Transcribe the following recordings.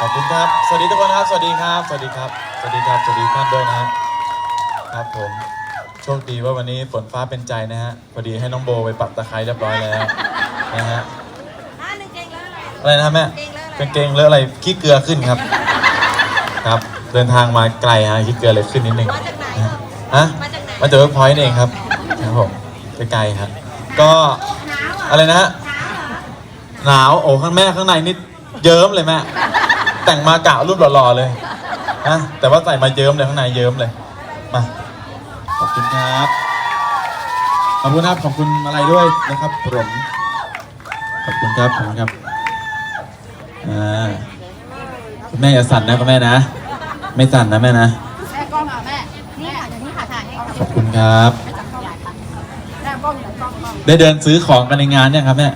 ขอบคุณครับ สวัสดีทุกคนครับ สวัสดีครับ สวัสดีครับ สวัสดีครับ สวัสดีท่านด้วยนะฮะ ครับผม โชคดีว่าวันนี้ฝนฟ้าเป็นใจนะฮะ พอดีให้น้องโบไปปักตะไคร้เรียบร้อยแล้วนะฮะ อ่าหนึ่งเก่งแล้วอะไร อะไรนะแม่เก่งแล้วอะไรกางเกงเลอะอะไรขี้เกลือขึ้นครับ ครับ เดินทางมาไกลฮะขี้เกลือเลยขึ้นนิดนึงมาจากไหนฮะมาจากไหน มาจากเวิร์กพอยต์เองครับครับผมไกลๆครับ ก็หนาวอะอะไรนะฮะ หนาวเหรอหนาวโอ้ข้างแม่ข้างในนี่เยิ้มเลยแม่ แต่งมากะรูปหล่อๆเลยนะแต่ว่าใส่มาเยิ้มเลยข้างในเยิ้มเลย มา ขอบคุณครับ ขอบคุณครับ ขอบคุณอะไรด้วยนะครับผมขอบคุณครับ ขอบคุณครับ อ่าคุณแม่อย่าสั่นนะคุณแม่นะ ไม่สั่นนะแม่นะ แม่กล้องอะแม่นี่ค่ะเดี๋ยวนี้ค่ะถ่ายให้เอาขอบคุณครับแม่กล้องอยู่ไหนกล้องกล้องได้เดินซื้อของกันในงานเนี่ยครับแม่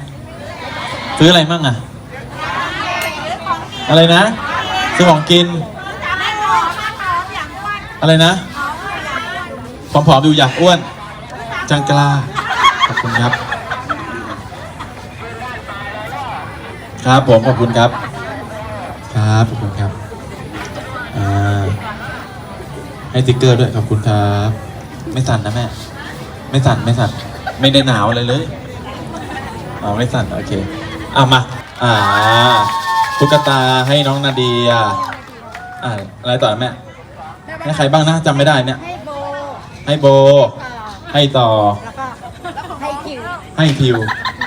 ซื้ออะไรมั่งอะ อะไรนะซื้อของกินอมแม่หอมอย่างอ้วนะไรนะผอมๆดูอยากอ้วน จังกล้าขอบคุณครับ ครับผมขอบคุณครับ ครับขอบคุณครับอ่าให้สติ๊กเกอร์ด้วยขอบคุณครับ ไม่สั่นนะแม่ ไม่สั่นไม่สั่นไม่ได้หนาวอะไรเลยอ๋อไม่สั่นโอเคอะมา อ่า ตุ๊กตาให้น้องนาเดียอ่าอะไรต่อแม่ให้ใครบ้างนะจำไม่ได้เนี่ย ให้โบให้โบ ให้ต่อ แล้วก็ให้คิวให้พิว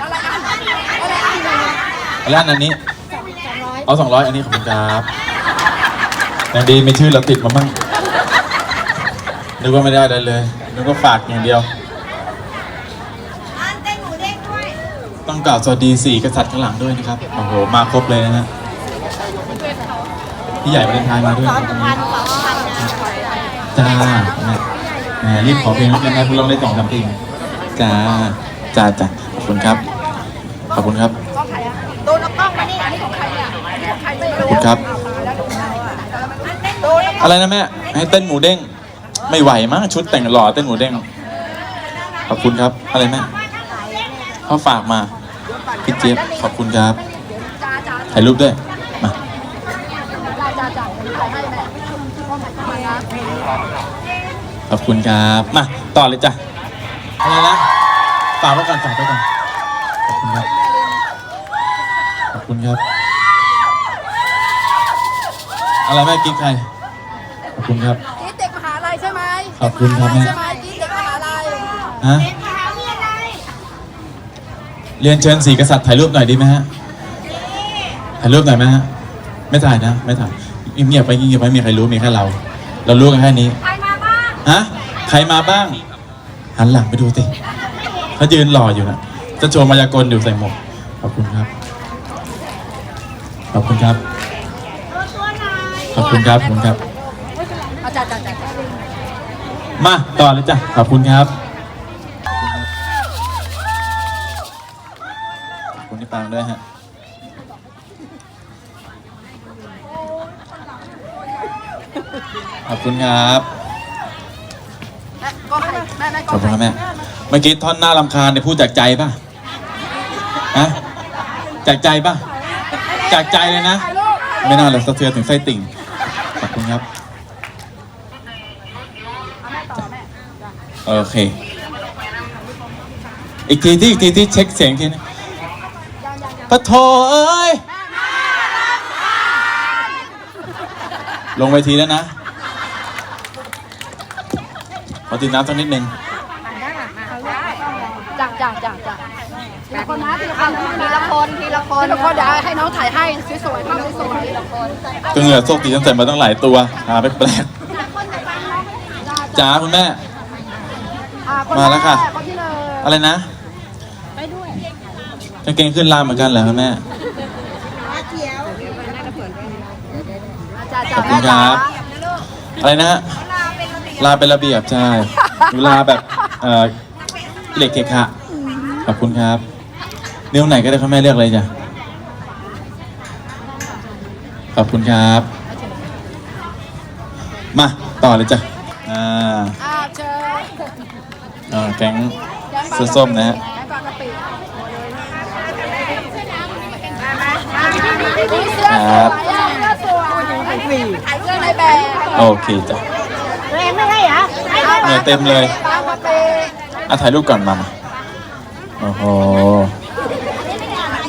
อะไรอะอะไรอะแล้วอันนี้สองร้อยเอาสองร้อยอันนี้ขอบคุณครับอย่างดีมีชื่อเราติดมาบ้างนึกว่าไม่ได้อะไรเลยนึกว่าฝากอย่างเดียว อันเต้นหมูเด้งด้วย ต้องกล่าวสวัสดีสี่กษัตริย์ข้างหลังด้วยนะครับ โอ้โห มาครบเลยนะฮะ พี่ใหญ่ประเด็นไทยมาด้วยสองพันสองพันนะจ้าแม่แหมรีบขอเพลงแล้วกันนะคุณลองได้สองสามเพลงจ้าจ้าจ้าขอบคุณครับ ขอบคุณครับกล้องใครอะโดนเอากล้องมานี่อันนี้ของใครเนี่ยของใครไม่ขอบคุณครับ อะไรนะแม่ ให้เต้นหมูเด้ง ไม่ไหวมั้งชุดแต่งหล่อเต้นหมูเด้ง ขอบคุณครับ อะไรแม่เขาฝากมา พี่เจี๊ยบขอบคุณครับถ่ายรูปด้วย มา จ้าจ้าจ้าถ่ายให้แม่กล้องถ่ายให้นะ ขอบคุณครับ มาต่อเลยจ้ะอะไรนะฝากไว้ก่อนฝากไว้ก่อนขอบคุณครับขอบคุณครับอะไรแม่กิ๊กใครขอบคุณครับกีดเด็กมหาลัยใช่ไหมขอบคุณครับแม่ ใช่ไหมกีดเด็กมหาลัยฮะมหาวิทยาลัยเรียนเชิญสีกษัตริย์ถ่ายรูปหน่อยดีไหมฮะถ่ายรูปหน่อยไหมฮะไม่ถ่ายนะ ไม่ถ่ายเงียบๆไปเงียบๆไปไม่มีใครรู้มีแค่เรา เรารู้กันแค่นี้ใครมาบ้าง ฮะใครมาบ้าง หันหลังไปดูสิเขายืนรออยู่นะจะโชว์มายากลอยู่ใส่หมวกขอบคุณครับ ขอบคุณครับ ขอบคุณครับขอบคุณครับ เอาจ้าจ้าจ้าจ้ามาต่อเลยจ้ะ ขอบคุณครับ ขอบคุณที่ปางด้วยฮะขอบคุณครับ กล้องใครแม่แม่กขล้ออบงคุณครับใครแม่ เมื่อกี้ท่อนหน้าลำคาญเนี่ยพูดจากใจป่ะฮะจากใจป่ะ จากใจเลยนะ ไม่น่าเลยสะเทือนถึงไส้ติ่ง ขอบคุณครับ โอเค อีกทีที่อีกทีที่เช็คเสียงทีนะปะโถเอ้ย ลงเวทีแล้วนะ ขอตีน้ำสักนิดนึงจ้าจ้าจ้าจ้าทีละคนนะทีละคนทีละคนทีละคนทีละคนเดี๋ยวให้น้องถ่ายให้สวยๆภาพสวยๆทีละคนก็เหงื่อโซกตีตั้งแต่มาตั้งหลายตัวหาไปแปลกจ้าคุณแม่ มาแล้วค่ะรกคนที่หนึ่งอะไรนะกางเกงขึ้นลามเหมือนกันเหรอคุณแม่จ้าขจ้าอบคุณครับ อะไรนะฮะ ลาเป็นระเบียบใช่หนูลาแบบเอ่อเหล็กเกะขะขอบคุณครับ นิ้วไหนก็ได้คุณแม่เลือกเลยจ้ะขอบคุณครับ มาต่อเลยจ้ะอ่าอ่าเชิญอ่าแก๊งเสื้อส้มนะฮะแก๊งบางกะปิครับ เสื้อสวยอะเสื้อสโอเคจ้ะ องไม่ให้เหรอให้ไหมเหนื่อยเต็มเลยตามมาเปอะถ่ายรูปก่อนมามาโอ้โห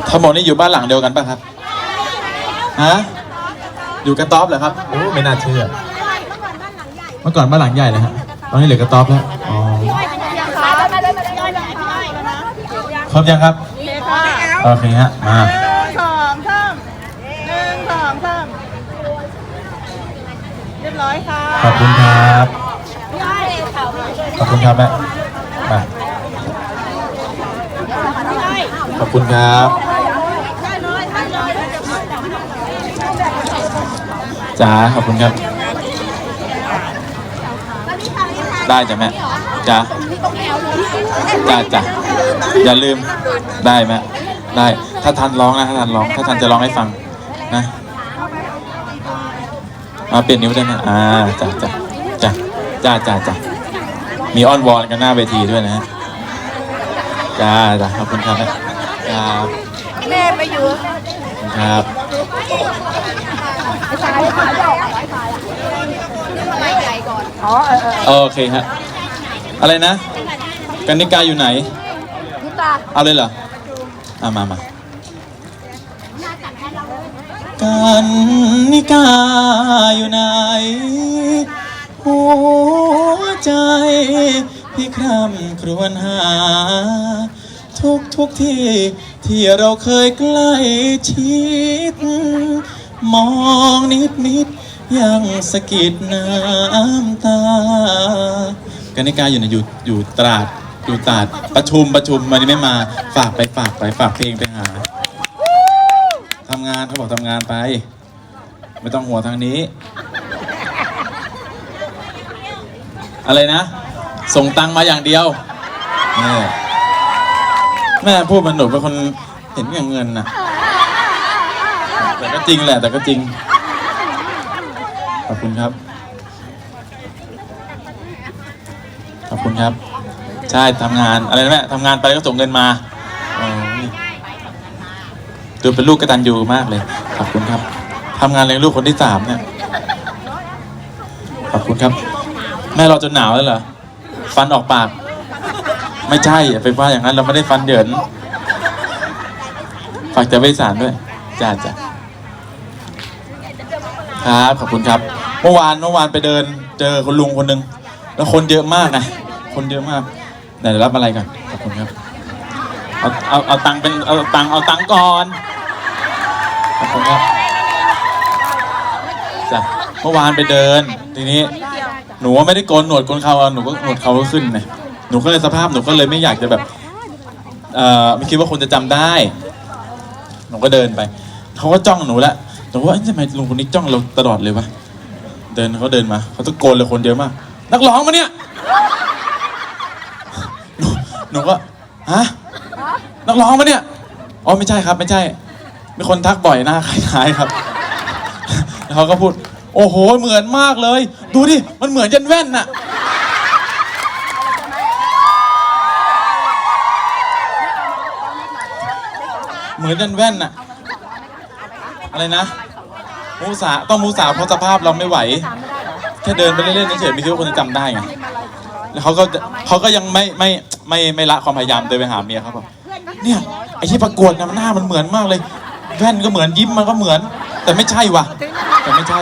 ทั้งหมดนี่อยู่บ้านหลังเดียวกันป่ะครับ ฮะ อยู่กระต๊อบเหรอครับ โอ้ไม่น่าเชื่อ เมื่อก่อนบ้านหลังใหญ่เลยฮะ ตอนนี้เหลือกระต๊อบแล้ว อ๋อ ครบยังครับ โอเคฮะ มา สองเพิ่มหนึ่งสองเพิ่ม เรียบร้อยค่ะขอบคุณครับขอบคุณครับแม่มาขอบคุณครับจ้าขอบคุณครับ ได้จ้ะแม่จ้าจ้าจ้าอย่าลืมได้แม่ได้ ถ้าทันร้องนะถ้าทันร้อง ถ้าทันจะร้องให้ฟังนะ มาเปลี่ยนนิ้วได้ไหมอ่าจ้าจ้าจ้าจ้าจ้าจ้ามีอ้อนวอนกันหน้าเวทีด้วยนะฮะจ้าจ้าขอบคุณครับครับแม่ไปอยู่ขอบคุณครับสายขาดอกสายขาดอะไรใหญ่ก่อนอ๋อเออเออโอเคฮะอะไรนะกันนิกาอยู่ไหนคุณตาเอาเลยเหรออ่ามามา กันนิกาอยู่ไหน หัวใจ พี่คร่ำครวญหา ทุกทุกที่ที่เราเคยใกล้ชิด มองนิดนิดยังสะกิดน้ำตากนิกาอยู่ในอยู่อยู่ตราดอยู่ตราดประชุมประชุมวันนี้ไม่มา ฝากไปฝากไปฝากเพลงไปานเขาบอกทำงานไป ไม่ต้องหัวทางนี้ อะไรนะ ส่งตังมาอย่างเดียวแม่พูดมันหนูเป็นคนเห็นอย่างเงินนะแต่ก็จริงแหละ แต่ก็จริง ขอบคุณครับ ขอบคุณครับ ใช่ทำงานอะไรนะแม่ทำงานไปก็ส่งเงินมา ดูเป็นลูกกระตันยูมากเลย ขอบคุณครับทำงานเลี้ยงลูกคนที่สามเนี่ย ขอบคุณครับ แม่เราจนหนาวแล้วเหรอ ฟันออกปาก ไม่ใช่อย่าไปว่าอย่างนั้น เราไม่ได้ฟันเหยินฝากจะไปสารด้วยจ้าจ้าครับขอบคุณครับ เมื่อวานเมื่อวานไปเดิน เจอคุณลุงคนหนึ่งแล้วคนเยอะมากนะคนเยอะมากเดี๋ยวรับอะไรก่อนขอบคุณครับ เอาเอาเอาตังเป็นเอาตังเอาตังก่อน บคุณครับจ้ะเมื่อวานไปเดิน ทีนี้ หนูว่าไม่ได้โกนหนวดโกนเขาอะหนูก็หนวดเขาก็ขึ้นไงหนูก็เลยสภาพหนูก็เลยไม่อยากจะแบบเอ่อไม่คิดว่าคนจะจำได้ หนูก็เดินไปเขาก็จ้องหนูละหนูว่าเอ๊ะทำไมลุงคนนี้จ้องเราตลอดเลยวะเดินเขาเดินมาเขาตะโกนเลยคนเดียอะมากนักร้องมาเนี่ยหนูหนูก็ฮะนักร้องมาเนี่ยอ๋อไม่ใช่ครับ ไม่ใช่ มีคนทักบ่อยหน้าคล้ายๆครับ แล้วเขาก็พูด โอ้โห เหมือนมากเลย ดูดิ มันเหมือนยันแว่นน่ะ เหมือนยันแว่นน่ะ อะไรนะ มูสา ต้องมูสาเพราะสภาพเราไม่ไหว แค่เดินไปเล่นๆเฉยๆไม่คิดว่าคนจะจำได้ไง แล้วเขาก็เขาก็ยังไม่ไม่ไม่ไม่ละความพยายามเดินไปหาเมียเขาบอกเนี่ยไอ้ที่ประกวดนะหน้ามันเหมือนมากเลย แว่นก็เหมือนยิ้มมันก็เหมือน แต่ไม่ใช่วะแต่ไม่ใช่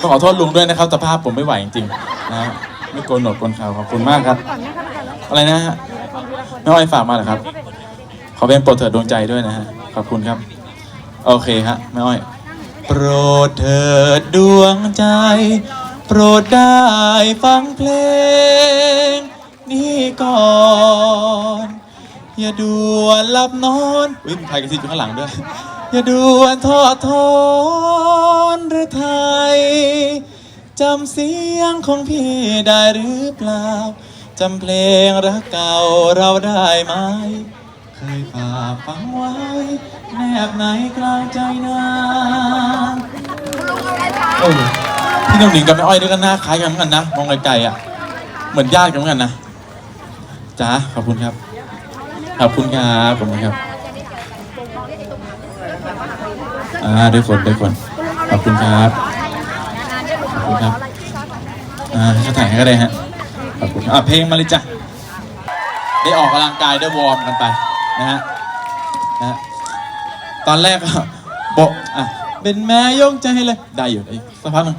ต้องขอโทษลุงด้วยนะครับสภาพผมไม่ไหวจริงๆนะฮะไม่โกนหนวดโกนเขาขอบคุณมากครับ อะไรนะฮะแม่อ้อยฝากมาเหรอครับ ขอเป็นโปรดเถิดดวงใจด้วยนะฮะขอบคุณครับ โอเคฮะแม่อ้อย โปรดเถิดดวงใจ โปรดได้ฟังเพลง นี้ก่อน อย่าด่วนหลับนอนอุ้ยมีใครกระซิบอยู่ข้างหลังด้วย อย่าด่วนทอดทอนหรือไทยจำเสียงของพี่ได้หรือเปล่าจำเพลงรักเก่าเราได้ไหม เคยฝากฟังไว้ แนบในกลางใจนางเออพี่น้องหนิงกับแม่อ้อยด้วยกันหน้าคล้ายกันเหมือนกันนะ มองไกลๆอะ เหมือนญาติกันเหมือนกันนะจ้าขอบคุณครับ ขอบคุณครับขอบคุณครับอ่าด้วยคนด้วยคนขอบคุณครับขอบคุณครับอ่าถ่ายให้ก็ได้ฮะขอบคุณอะเพลงมาเลยจ้ะได้ออกกำลังกายได้วอร์มกันไปนะฮะนะฮะตอนแรกก็โบกอะเป็นแม่ยกใจเลยได้อยู่ได้อยู่สักพักนึง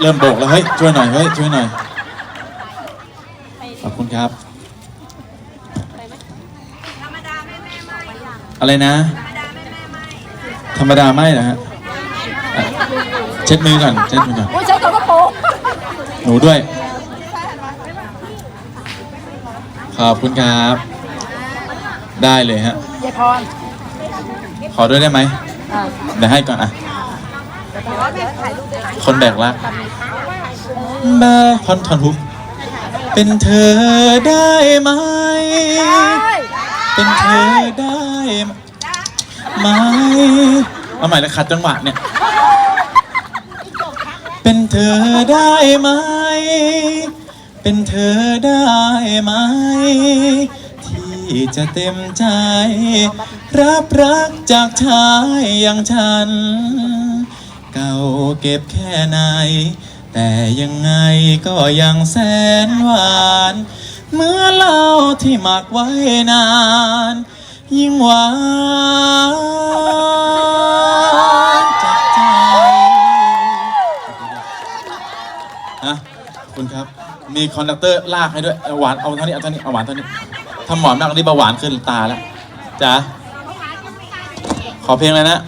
เริ่มโบกแล้วเฮ้ยช่วยหน่อยเฮ้ยช่วยหน่อยขอบคุณครับ อะไรนะ ธรรมดาไม่นะฮะอะเช็ดมือก่อนเช็ดมือก่อนโอ้ยใช้ตัวกระโปรงหนูด้วย ขอบคุณครับ ได้เลยฮะ ยายพรขอด้วยได้ไหมอ่าเดี๋ยวให้ก่อนอะ คนแบกรักแม่ท่อนท่อนฮุก เป็นเธอได้ไหม ได้เป็นเธอได้ ไหมเอาใหม่แล้วขัดจังหวะเนี่ย เป็นเธอได้ไหม เป็นเธอได้ไหม ที่จะเต็มใจ รับรักจากชายอย่างฉัน เก่าเก็บแค่ไหน แต่ยังไงก็ยังแสนหวาน เมื่อเหล่าที่หมักไว้นาน ยิ่งหวานจากใจฮะขอบคุณครับ มีคอนดักเตอร์ลากให้ด้วยเอาหวานเอาเท่านี้เอาเท่านี้เอาหวานเท่านี้ทำหมอนมากนี่เบาหวานขึ้นตาแล้วจ๋าขอเพลงเลยนะ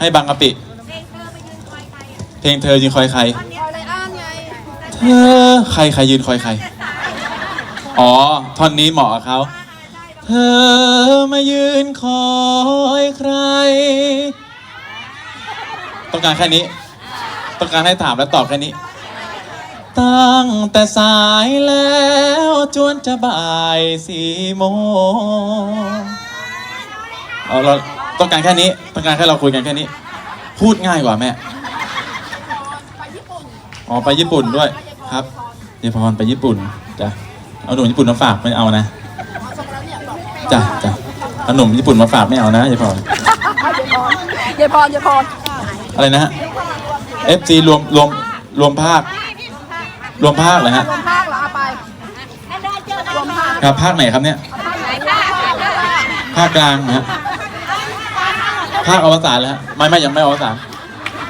ให้บางกะปิ เพลงเธอยืนคอยใครอะไรอ้านไงเธอใครใครยืนคอยใคร อ๋อ ท่อนนี้เหมาะกับเขา เธอมายืนคอยใคร ต้องการแค่นี้ ต้องการให้ถามและตอบแค่นี้ ตั้งแต่สายแล้วจวนจะบ่ายสี่โมงเอาเราต้องการแค่นี้ ต้องการแค่เราคุยกันแค่นี้ พูดง่ายกว่าแม่อ๋อไปญี่ปุ่นด้วยครับเยายพรไปญี่ปุ่นจ้ะเอาหนุ่มญี่ปุ่นมาฝากไม่เอานะ จ้ะจ้ะเอาหนุ่มญี่ปุ่นมาฝากไม่เอานะเยายพรยายพรยายพรอะไรนะฮะ FC รวมรวมรวมภาค รวมภาคเหรอฮะรวมภาคเหรอเอาไปรวมภาคครับภาคไหนครับเนี่ยภาคกลางนะฮะภาคอวสานเลยฮะไม่ไม่ยังไม่อวสาน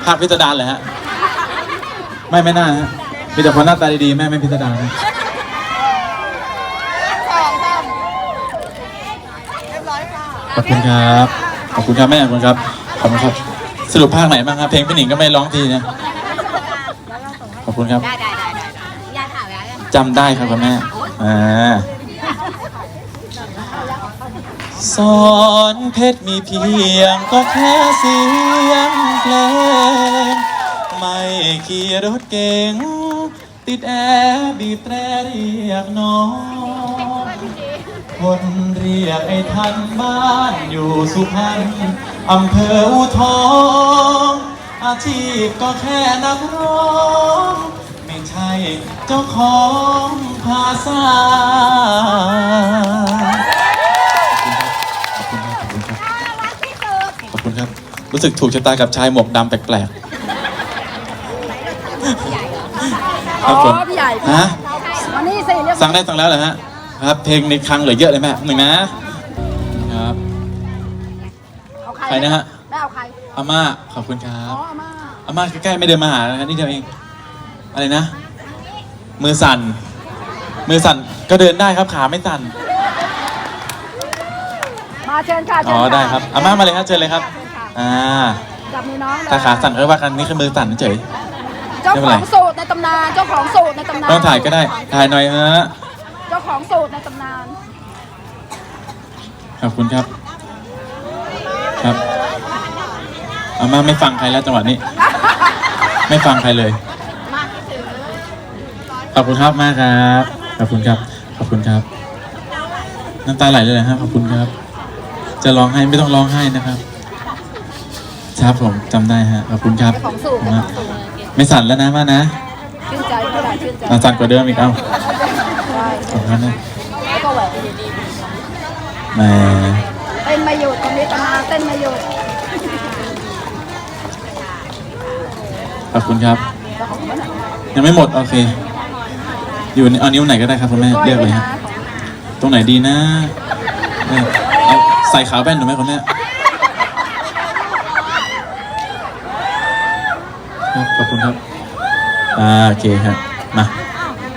ภาคพิสดารเลยฮะไม่ไม่น่าฮะมีแต่คนหน้าตาดีๆแม่ไม่พิสดารนะ สองสามเรียบร้ อยค่ะขอบคุณครับ ขอบคุณครับแม่ขอบคุณครับ ขอบคุณครับ สรุปภาคไหนบ้างครับ เพลงพี่หนิงก็ไม่ร้องทีนะ ขอบคุณครับ ได้ได้ได้ได้ยาถามแล้วจำได้ครับคุณแม่ อ่าสอนเพชรมีเพียงก็แค่เสียงเพลง ไม่ขี่รถเก๋งติดแอร์บีบแตรเรียกน้อง คนเรียกไอ้ทันบ้านอยู่สุพรรณอำเภออูทอง อาชีพก็แค่นักร้อง ไม่ใช่เจ้าของภาษา ขอบคุณครับ ขอบคุณครับ ขอบคุณครับ รู้สึกถูกชะตากับชายหมวกดำแปลกๆคอ๋รับผมอพี่ใหญ่ฮะ มานี่สิเรียบสั่งได้สั่งแล้วเหรอฮะ ครับ เพลงในครั้งเหลือเยอะเลยแม่หนึ่งนะครับเอาใครใครนะฮะไม่เอาใครอาม่าขอบคุณครัอ๋บออามาอาม่าใกล้ๆไม่เดินมาหานะครับนี่เดียวเองอะไรนะ มือสั่น มือสั่นก็เดินได้ครับขาไม่สั่นมาเชิญค่ะเชิอ๋อญะได้ครับอาม่ามาเลยครับเชิญเลยครับอ่าจับมือน้องเลยถ้าขาสั่นก็ว่ากันนี่คือมือสั่นเฉย เจ้าไม่ขเป็นไรองสูตรในตำนานเจ้าของสูตรในตำนานต้องถ่ายก็ได้ถ่ายหน่อยฮะเจ้า ของสูตรในตำนาน ขอบคุณครับ ครับอาม่าไม่ฟังใครแล้วจังหวะนี้ ไม่ฟังใครเลย ขอบคุณครับมากครับ ขอบคุณครับ ขอบคุณครับ น้ำตาไหลเลยนะครับขอบคุณครับ จะร้องไห้ไม่ต้องร้องไห้นะครับครับผมจำได้ฮะขอบคุณครับของสูตรขอบคุณมากไม่สั่นแล้วนะมานะชื่นใจเท่าไหร่ชื่นใจอะสั่นกว่าเดิมอีกเอ้าได้ ขอบคุณนะแล้วก็แหวนแหมเต้นไม่หยุดคนนี้ตำนานเต้นไม่หยุดขอบคุณครับเจ้าของมันอะยังไม่หมด โอเค อยู่เอานิ้วไหนก็ได้ครับคุณแม่เลือกเลยฮะตรงไหนดีนะเออเอาใส่ขาวแป้นหรือไม่คุณแม่ครับขอบคุณครับ อ่าโอเคครับ มา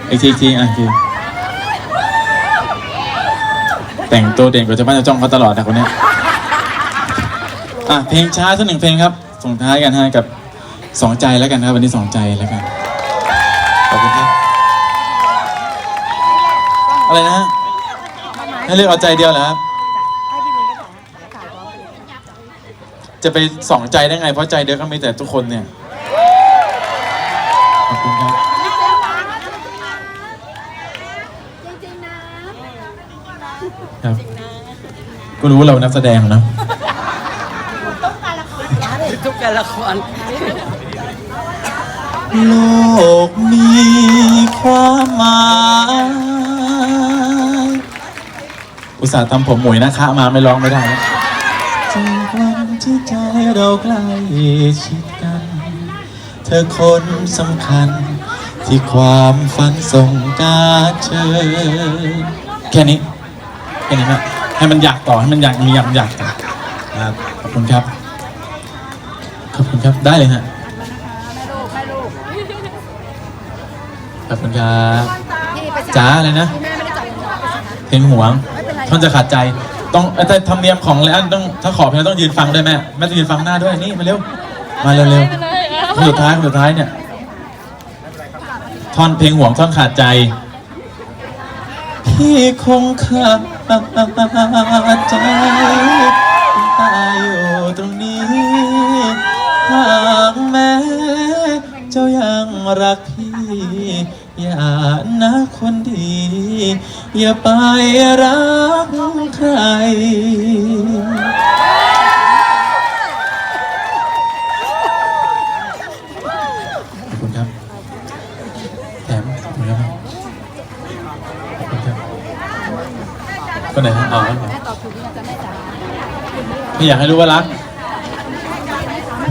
อีกทีอีกทีอะโอเค แต่งตัวเด่นกว่าจะบ้านจะจ้องเขาตลอดนะคนเนี้ยอะเพลงช้าสักหนึ่งเพลงครับ ส่งท้ายกันฮะกับสองใจแล้วกันครับ วันนี้สองใจแล้วกันขอบคุณครับอะไรนะฮะให้เลือกเอาใจเดียวเหรอครับจะไปสองใจได้ไง เพราะใจเดียวก็มีแต่ทุกคนเนี่ย ขอบคุณครับ ครับ ก็รู้ว่าเราเป็นนักแสดงนะ ทุกการละคร โลกมีความหมายอุตส่าห์ทำผมหมวยนะคะมาไม่ร้องไม่ได้นะจากวันที่ใจเราใกล้ชิดกัน เธอคนสำคัญ ที่ความฝันส่งการเชิญแค่นี้ แค่นี้ครับให้มันอยากต่อให้มันอยากมีอยากอยากต่อครับขอบคุณครับ ขอบคุณครับได้เลยฮะขอบคุณครับพี่ไปจ้าอะไรนะแม่ไม่ได้จ่ายเงินจ้าเพลงหวงท่อนจะขาดใจต้องเอ้ยแต่ธรรมเนียมของเลยอันต้องถ้าขอเพลงต้องยืนฟังด้วยแม่แม่ต้องยืนฟังหน้าด้วยนี่มาเร็วมาเร็วเร็วคนสุดท้ายคนสุดท้ายเนี่ยท่อนเพลงหวงท่อนขาดใจ พี่คงขาดใจตายอยู่ตรงนี้หากแม้เจ้ายังรักพี่ อย่านะคนดี อย่าไปรักใคร ขอบคุณครับ แถมขอบคุณครับ คนไหนฮะอ๋อแม่ตอบถูกเนี่ยจะแม่จ๋าพี่อยากให้รู้ว่ารัก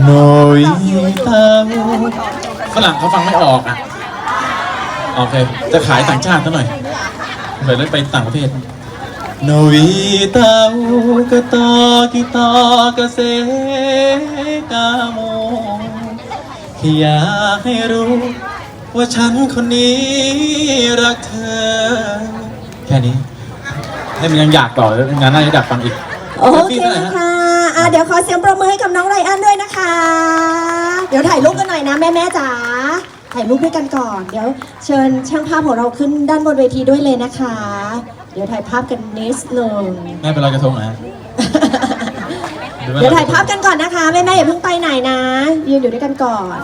โนยตาฝรั่งเขาฟังไม่ออกอะ โอเค จะขายต่างชาติซะหน่อยเหมือนไปต่างประเทศโนยตากะตากิตากะเซกาโมแค่อยากให้รู้ ว่าฉันคนนี้รักเธอ แค่นี้ ให้มันยังอยากต่องานหน้าจะดักฟังอีก โอเคค่ะอะ เดี๋ยวขอเสียงปรบมือให้กับน้องไรอันด้วยนะคะ เดี๋ยวถ่ายรูปกันหน่อยนะแม่แม่ๆจ๋า ถ่ายรูปด้วยกันก่อน เดี๋ยวเชิญช่างภาพของเราขึ้นด้านบนเวทีด้วยเลยนะคะ เดี๋ยวถ่ายภาพกันนิดนึง แม่เป็นรอยกระทงเหรอฮะเดี๋ยวถ่ายภาพกันก่อนนะคะแม่แม่ๆอย่าเพิ่งไปไหนนะยืนอยู่ด้วยกันก่อนอ่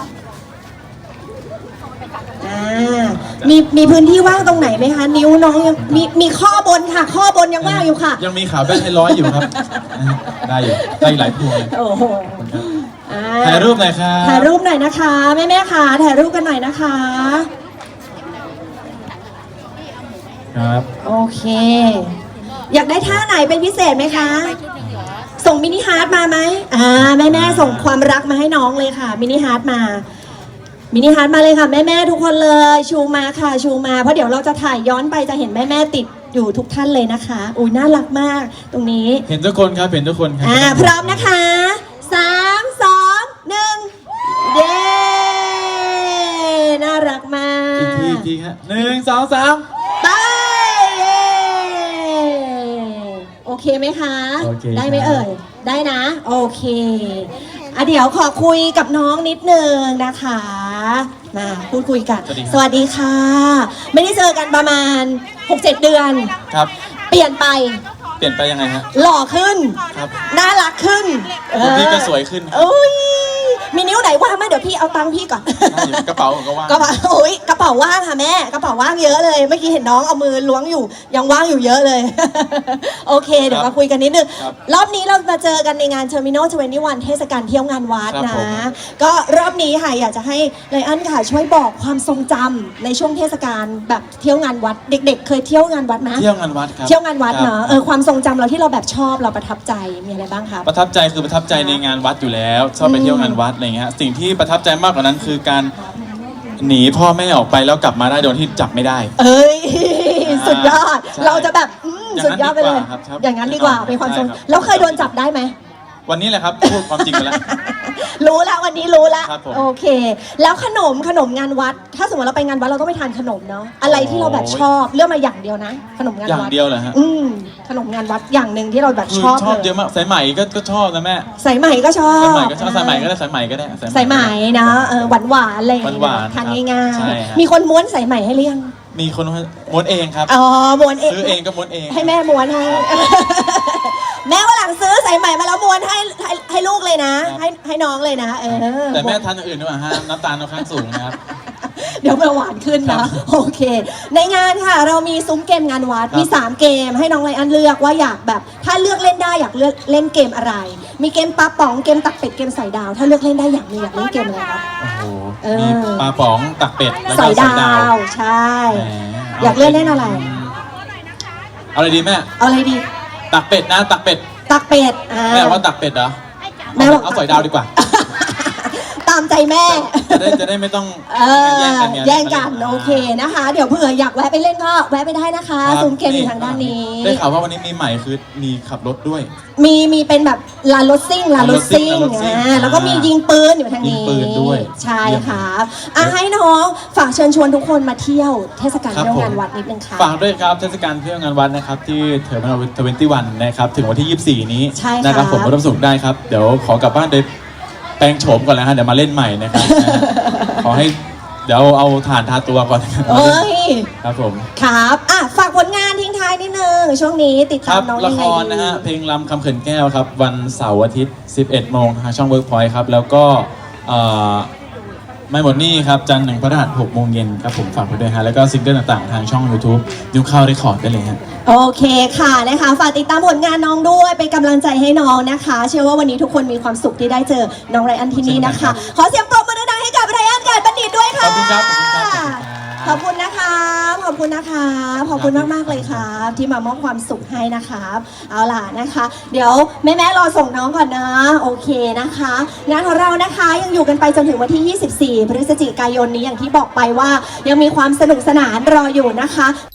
ามีมีพื้นที่ว่างตรงไหนไหมคะ นิ้วน้องยังมีมีข้อบนค่ะ ข้อบนยังว่างอยู่ค่ะ ยังมีขาวแป้นให้ร้อยอยู่ครับ ได้อยู่ได้หลายพวงเลยโอ้โหขอบคุณครับอ่ถ่ายรูปหน่อยครับ ถ่ายรูปหน่อยนะคะแม่แม่ๆค่ะถ่ายรูปกันหน่อยนะคะ ครับ โอเค อยากได้ท่าไหนเป็นพิเศษไหมคะ ส่งมินิฮาร์ดมาไหมอ่าแม่แม่ๆส่งความรักมาให้น้องเลยค่ะ มินิฮาร์ดมา มินิฮาร์ดมาเลยค่ะ แม่แม่ๆทุกคนเลย ชูมาค่ะ ชูมา เพราะเดี๋ยวเราจะถ่ายย้อนไปจะเห็นแม่แม่ๆติดอยู่ทุกท่านเลยนะคะอุ้ยน่ารักมาก ตรงนี้เห็นทุกคนครับเห็นทุกคนครัอ่าพร้อมนะคะสามสองหนึ่งเย้น่ารักมาอีกกทีอีกทีครับหนึ่งสองสามไปเย้โอเคไหมคะ โอเคได้ไหมครับเอ่ย ได้นะ โอเค อะเดี๋ยวขอคุยกับน้องนิดนึงนะคะมาพูดคุยกันสวัสดีค่ะ ไม่ได้เจอกันประมาณ 6-7 เดือน ครับ เปลี่ยนไป เปลี่ยนไปยังไงฮะ หล่อขึ้น ครับ น่ารักขึ้นคุณพี่ก็สวยขึ้นเอ้ย มีนิ้วไหนว่างไหมเดี๋ยวพี่เอาตังค์พี่ก่อนได้อยู่กระเป๋าผมก็ว่างกระเป๋าโอ้ยกระเป๋าว่างค่ะแม่กระเป๋าว่างเยอะเลย เมื่อกี้เห็นน้องเอามือล้วงอยู่ ยังว่างอยู่เยอะเลย โอเค เดี๋ยวมาคุยกันนิดนึง ครับรอบนี้เรามาเจอกันในงาน Terminal 21 เทศกาลเที่ยวงานวัดครับนะ ผม ก็รอบนี้ค่ะอยากจะให้ไลอันค่ะ ช่วยบอกความทรงจำในช่วงเทศกาลแบบเที่ยวงานวัด เด็ก ๆ เคยเที่ยวงานวัดไหมเที่ยวงานวัดครับเที่ยวงานวัดครับเนาะเออความทรงจำเราที่เราแบบชอบเราประทับใจมีอะไรบ้างครับประทับใจคือประทับใจในงานวัดอยู่แล้ว ชอบไปเที่ยวงานวัดอะไรเงี้ยสิ่งที่ประทับใจมากกว่านั้นคือการหนีพ่อแม่ออกไปแล้วกลับมาได้โดยที่จับไม่ได้ เอ้ยอ่าสุดยอด ใช่เราจะแบบอืมอย่างนั้นสุดยอดไปเลยดีกว่าครับครับอย่างนั้นดีกว่าใช่เป็นความทรงครับ แล้วเคยโดนจับได้ไหม วันนี้แหละครับพูดความจริงไปแล้ว รู้แล้ววันนี้รู้แล้วครับผม โอเค แล้วขนมขนมงานวัด ถ้าสมมติเราไปงานวัดเราต้องไปทานขนมเนาะอะไรที่เราแบบชอบเลือกมาอย่างเดียวนะ ขนมงานอย่างวัดเดียวเหรอฮะอืมขนมงานวัดอย่างหนึ่งที่เราแบบคือชอบชอบเลเยยอะมากสายไหมก็ก็ชอบนะแม่สายไหมก็ชอบสายไหมก็ชอบสายไหมก็ได้สายไหมก็ได้ สายไหมนะเออหวานหวานๆอะไรอย่างเงี้ยหวานๆทานครับง่ายใช่ฮะๆมีคนม้วนสายไหมให้เรียงมีคนม้วนเองครับ อ๋อม้วนเอง ซื้อเองก็ม้วนเอง ให้แม่ม้วนให้ แม่วันหลังซื้อสายไหมมาแล้วม้วนให้ให้ให้ลูกเลยนะ ให้ให้น้องเลยนะ เออ แต่แม่ทานอย่างอื่นด้วยฮะน้ำตาลค่อนข้างสูงนะครับ เดี๋ยวมาหวานขึ้นครันะ บโอเค ในงานค่ะ เรามีซุ้มเกมงานวัด ครับ มี 3 เกม ให้น้องไลอันเลือกว่าอยากแบบ ถ้าเลือกเล่นได้อยากเลือกเล่นเกมอะไร มีเกมปลาป๋องเกมตักเป็ดเกมใส่ดาว ถ้าเลือกเล่นได้อยากมีอยากเล่นเกมอะไรครับโอ้โหเออ มีปลาป๋องตักเป็ดแล้วก็ใส่ใส่ดาดาววใช่ แหมอยากเล่นเล่นอะไร เอาอะไรดีแม่ เอาอะไรดี ตักเป็ดนะตักเป็ดตักเป็ดอ่าแม่ว่าตักเป็ดเหรอแม่บอก เอาสอยดาวดีกว่าตาม ใจแม่ จะได้จะได้ไม่ต้องเออแย่งกันไแย่งกันโอเคนะคะ เดี๋ยวเผื่ออยากแวะไปเล่นก็แวะไปได้นะคะครับซุ้มเกมอยู่ทางด้านนี้ ได้ข่าวว่าวันนี้มีใหม่คือมีขับรถด้วย มีมีเป็นแบบลานรถซิ่งลานรถซิ่งลานรถซิ่งอ่าแล้วก็มียิงปืนอยู่ทางนี้ยิงปืนด้วยใช่เยี่ยมครับอะให้น้องฝากเชิญชวนทุกคนมาเที่ยวเทศกาลครับเที่ยวงานผมวัดนิดนึงค่ะฝากด้วยครับเทศกาลเที่ยวงานวัดนะครับที่เทอร์มินอลทเวนตี้วันนะครับถึงวันที่ 24 นี้ใช่ครับนะครับผมมาร่วมสนุกได้ครับเดี๋ยวขอกลับบ้านโดยแปลงโฉมก่อนแล้วฮะเดี๋ยวมาเล่นใหม่นะครับนะฮะขอให้เดี๋ยวเอาถ่านทาตัวก่อนนะครับเอ้ย ครับผม ครับอะฝากผลงานทิ้งท้ายนิดนึง ช่วงนี้ติดคตารัมบน้องละยังคไงรดีนะฮะเพลงลำคำเขินแก้วครับ วันเสาร์อาทิตย์ 11 โมงทางช่อง Workpoint ครับ แล้วก็เอ่อ ไม่หมดหนี่ครับ จันทร์หนึ่งพฤหัส6โมงเย็นครับผมฝากไว้ด้วยฮะ แล้วก็ซิงเกิลต่างๆ ทางช่อง YouTube นิ้วเข้าได้คอร์ดได้เลยฮะ โอเคค่ะนะคะฝากติดตามผลงานน้องด้วย เป็นกำลังใจให้น้องนะคะ เชื่อว่าวันนี้ทุกคนมีความสุขที่ได้เจอน้องไรอันที่นี่นะคะ ขอเสียงปรบมือดังๆให้กับไรอันเกิดบัณฑิตด้วยค่ะ ขอบคุณครับขอบคุณครับขอบคุณ นะคะขอบคุณนะคะขอบคุณมากๆเลยครับที่มามอบความสุขให้นะครับเอาล่ะนะคะ เดี๋ยวแม่ๆรอส่งน้องก่อนนะโอเคนะคะ งานของเรานะคะยังอยู่กันไปจนถึงวันที่ 24 พฤศจิกายนนี้อย่างที่บอกไปว่า ยังมีความสนุกสนานรออยู่นะคะ